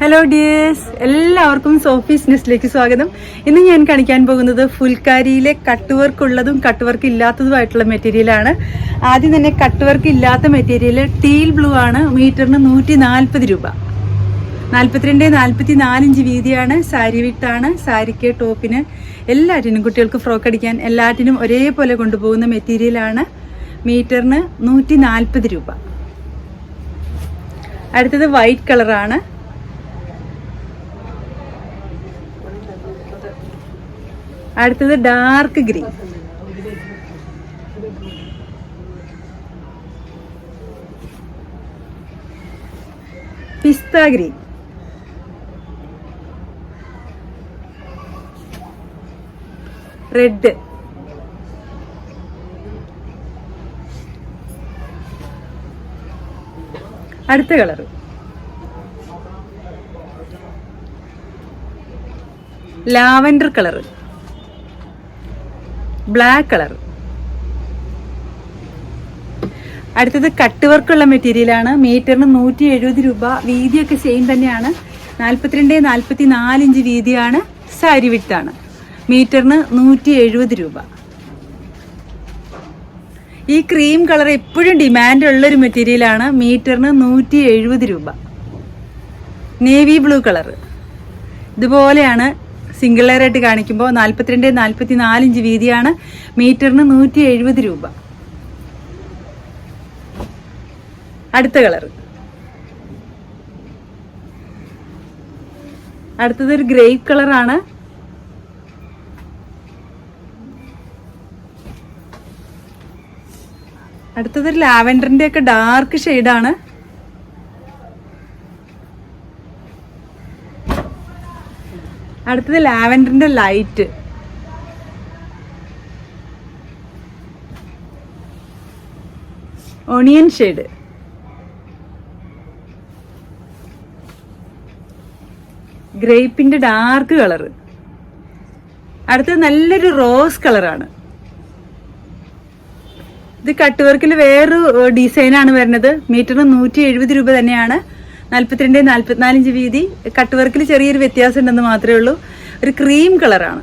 Hello dears എല്ലാവർക്കും Sophie's നെസ്റ്റിലേക്ക് സ്വാഗതം. ഇന്ന് ഞാൻ കാണിക്കാൻ പോകുന്നത് ഫുൽക്കാരിയിലെ കട്ട് വർക്ക് ഉള്ളതും കട്ട് വർക്ക് ഇല്ലാത്തതുമായിട്ടുള്ള മെറ്റീരിയലാണ് ആദ്യം തന്നെ കട്ട് വർക്ക് ഇല്ലാത്ത മെറ്റീരിയൽ ടീൽ ബ്ലൂ ആണ്. മീറ്ററിന് നൂറ്റി നാൽപ്പത് രൂപ. നാൽപ്പത്തിരണ്ട് നാൽപ്പത്തി നാലിഞ്ച് വീതിയാണ്. സാരി വിട്ടാണ് സാരിക്ക് ടോപ്പിന് എല്ലാറ്റിനും കുട്ടികൾക്ക് ഫ്രോക്ക് അടിക്കാൻ എല്ലാറ്റിനും ഒരേപോലെ കൊണ്ടുപോകുന്ന മെറ്റീരിയലാണ് മീറ്ററിന് നൂറ്റി നാൽപ്പത് രൂപ. അടുത്തത് വൈറ്റ് കളറാണ് അടുത്തത് ഡാർക്ക് ഗ്രീൻ. പിസ്ത ഗ്രീൻ. റെഡ്. അടുത്ത colour lavender colour black colour അടുത്തത് കട്ട് വർക്കുള്ള മെറ്റീരിയലാണ് മീറ്ററിന് നൂറ്റി എഴുപത് രൂപ. വീതിയൊക്കെ സെയിം തന്നെയാണ്. നാൽപ്പത്തിരണ്ട് നാൽപ്പത്തി നാലിഞ്ച് വീതിയാണ്. സാരി വിട്ടാണ് മീറ്ററിന് നൂറ്റി എഴുപത് രൂപ. ഈ ക്രീം കളർ എപ്പോഴും ഡിമാൻഡ് ഉള്ളൊരു മെറ്റീരിയലാണ് മീറ്ററിന് നൂറ്റി എഴുപത് രൂപ. നേവി ബ്ലൂ കളർ ഇതുപോലെയാണ് സിംഗിൾ ലെയർ ആയിട്ട് കാണിക്കുമ്പോൾ നാൽപ്പത്തിരണ്ട് നാൽപ്പത്തി നാലിഞ്ച് വീതിയാണ് മീറ്ററിന് നൂറ്റി എഴുപത് രൂപ. അടുത്ത കളർ. അടുത്തത് ഒരു ഗ്രേപ്പ് കളറാണ്. അടുത്തത് ഒരു ലാവൻഡറിന്റെ ഒക്കെ ഡാർക്ക് ഷെയ്ഡാണ്. അടുത്തത് ലാവൻഡറിന്റെ light. Onion shade. ഗ്രേപ്പിന്റെ dark colour. അടുത്തത് നല്ലൊരു റോസ് കളറാണ്. ഇത് കട്ട് വർക്കിൽ വേറൊരു ഡിസൈനാണ് വരുന്നത്. മീറ്ററിന് നൂറ്റി എഴുപത് രൂപ തന്നെയാണ്. നാല്പത്തിരണ്ട് നാൽപ്പത്തിനാലിഞ്ച് വീതി കട്ട് വർക്കിൽ ചെറിയൊരു വ്യത്യാസം ഉണ്ടെന്ന് മാത്രമേ ഉള്ളൂ. ഒരു ക്രീം കളറാണ്